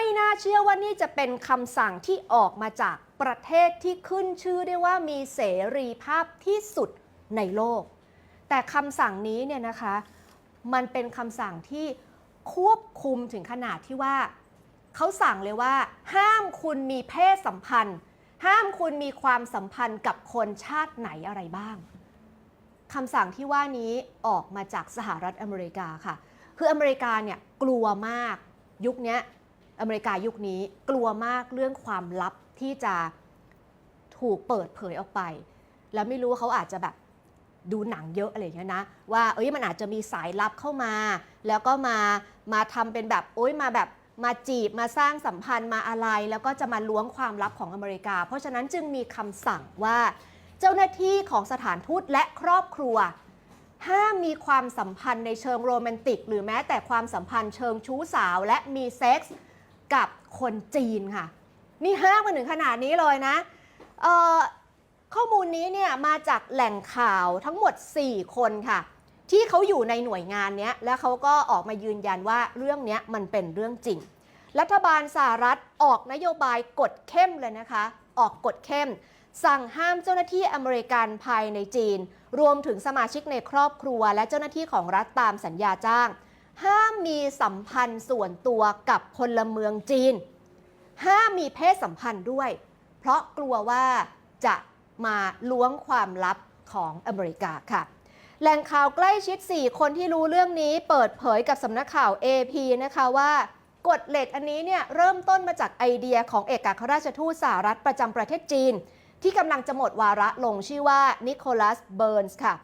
ไม่น่าเชื่อว่านี่จะเป็นคำสั่งที่ออกมาจากประเทศที่ขึ้นชื่อได้ว่ามีเสรีภาพที่สุดในโลก แต่คำสั่งนี้เนี่ยนะคะ มันเป็นคำสั่งที่ควบคุมถึงขนาดที่ว่า เขาสั่งเลยว่า ห้ามคุณมีเพศสัมพันธ์ ห้ามคุณมีความสัมพันธ์กับคนชาติไหนอะไรบ้างคำสั่งที่ว่านี้ออกมาจากสหรัฐอเมริกาค่ะ คืออเมริกาเนี่ยกลัวมากยุคนี้ อเมริกายุคนี้กลัวมากเรื่องความลับที่จะถูกเปิดเผยออกไป แล้วไม่รู้ว่าเขาอาจจะแบบดูหนังเยอะอะไรอย่างเงี้ยนะว่าเอ้ยมันอาจจะมีสายลับเข้ามา แล้วก็มามาทำเป็นแบบโอ้ยมาแบบมาจีบมาสร้างสัมพันธ์มาอะไร แล้วก็จะมาล้วงความลับของอเมริกา เพราะฉะนั้นจึงมีคำสั่งว่าเจ้าหน้าที่ของสถานทูตและครอบครัว ห้ามมีความสัมพันธ์ในเชิงโรแมนติก หรือแม้แต่ความสัมพันธ์เชิงชู้สาวและมีเซ็กส์ กับคนจีนค่ะ นี่ห้ามกันถึงขนาดนี้เลยนะข้อมูลนี้เนี่ยมาจากแหล่งข่าวทั้งหมด 4 คนค่ะ ที่เขาอยู่ในหน่วยงานนี้แล้วเขาก็ออกมายืนยันว่าเรื่องนี้มันเป็นเรื่องจริง รัฐบาลสหรัฐออกนโยบายกฎเข้มเลยนะคะ ออกกฎเข้ม สั่งห้ามเจ้าหน้าที่อเมริกันภายในจีน รวมถึงสมาชิกในครอบครัว และเจ้าหน้าที่ของรัฐตามสัญญาจ้าง ห้ามมีสัมพันธ์ส่วนตัวกับพลเมืองจีน ห้ามมีเพศสัมพันธ์ด้วย เพราะกลัวว่าจะมาล้วงความลับของอเมริกาค่ะ แหล่งข่าวใกล้ชิด 4 คนที่รู้เรื่องนี้เปิดเผยกับสำนักข่าว AP นะคะว่ากฎเหล็กอันนี้เนี่ยเริ่มต้นมาจากไอเดียของเอกอัครราชทูตสหรัฐประจำประเทศจีน ที่กำลังจะหมดวาระลงชื่อว่านิโคลัสเบิร์นส์ค่ะ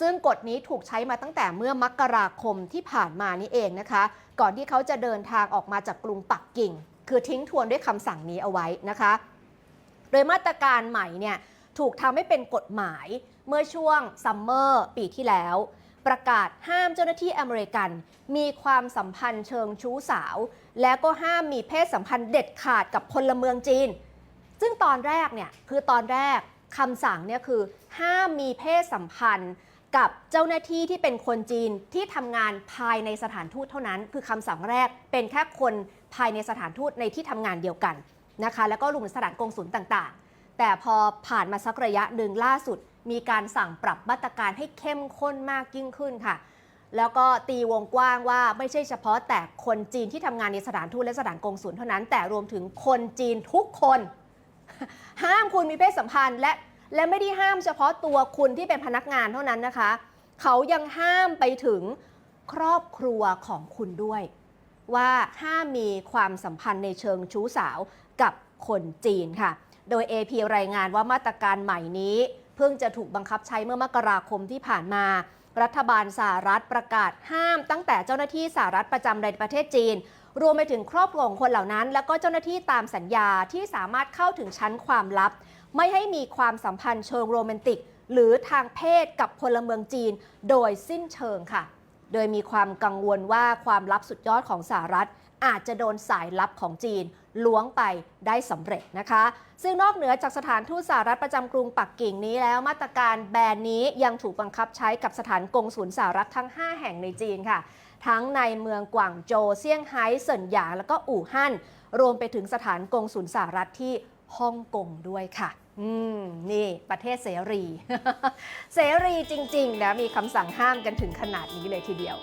ซึ่งกฎนี้ถูกใช้มาตั้งแต่เมื่อมกราคมที่ผ่านมานี่เองนะคะ ก่อนที่เขาจะเดินทางออกมาจากกรุงปักกิ่ง คือทิ้งทวนด้วยคำสั่งนี้เอาไว้นะคะ โดยมาตรการใหม่เนี่ยถูกทำให้เป็นกฎหมายเมื่อช่วงซัมเมอร์ปีที่แล้ว ประกาศห้ามเจ้าหน้าที่อเมริกัน มีความสัมพันธ์เชิงชู้สาว แล้วก็ห้ามมีเพศสัมพันธ์เด็ดขาดกับพลเมืองจีน ซึ่งตอนแรกเนี่ยคือตอนแรก คำสั่งเนี่ยคือห้ามมีเพศสัมพันธ์กับเจ้าหน้าที่ที่เป็นคนจีนที่ทำงานภายในสถานทูตเท่านั้น คือคำสั่งแรกเป็นแค่คนภายในสถานทูตในที่ทำงานเดียวกันนะคะ แล้วก็รวมสถานกงสุลต่างๆ แต่พอผ่านมาสักระยะหนึ่งล่าสุด มีการสั่งปรับมาตรการให้เข้มข้นมากยิ่งขึ้นค่ะ แล้วก็ตีวงกว้างว่าไม่ใช่เฉพาะแต่คนจีนที่ทำงานในสถานทูตและสถานกงสุลเท่านั้น แต่รวมถึงคนจีนทุกคน ห้ามคุณมีเพศสัมพันธ์และและไม่ได้ห้ามเฉพาะตัวคุณที่เป็นพนักงานเท่านั้นนะคะ เขายังห้ามไปถึงครอบครัวของคุณด้วย ว่าห้ามมีความสัมพันธ์ในเชิงชู้สาวกับคนจีนค่ะ โดย AP รายงานว่ามาตรการใหม่นี้ เพิ่งจะถูกบังคับใช้เมื่อมกราคมที่ผ่านมา รัฐบาลสหรัฐประกาศห้ามตั้งแต่เจ้าหน้าที่สหรัฐประจำในประเทศจีน รวมไปถึงครอบครัวของคนเหล่านั้น แล้วก็เจ้าหน้าที่ตามสัญญาที่สามารถเข้าถึงชั้นความลับ ไม่ให้มีความสัมพันธ์เชิงโรแมนติก หรือทางเพศกับพลเมืองจีน โดยสิ้นเชิงค่ะ โดยมีความกังวลว่าความลับสุดยอดของสหรัฐ อาจจะโดนสายลับของจีนล้วงไปได้สำเร็จนะคะ ซึ่งนอกเหนือจากสถานทูตสหรัฐประจำกรุงปักกิ่งนี้แล้วมาตรการแบนนี้ยังถูกบังคับใช้กับสถานกงศูนย์สหรัฐทั้ง 5 แห่งในจีนค่ะ ทั้งในเมืองกวางโจวเซี่ยงไฮ้เซินหยางแล้วก็อู่ฮั่น รวมไปถึงสถานกงสุนย์สหรัฐที่ฮ่องกงด้วยค่ะ อืม นี่ประเทศเสรี เสรีจริงๆนะมีคำสั่งห้ามกันถึงขนาดนี้เลยทีเดียว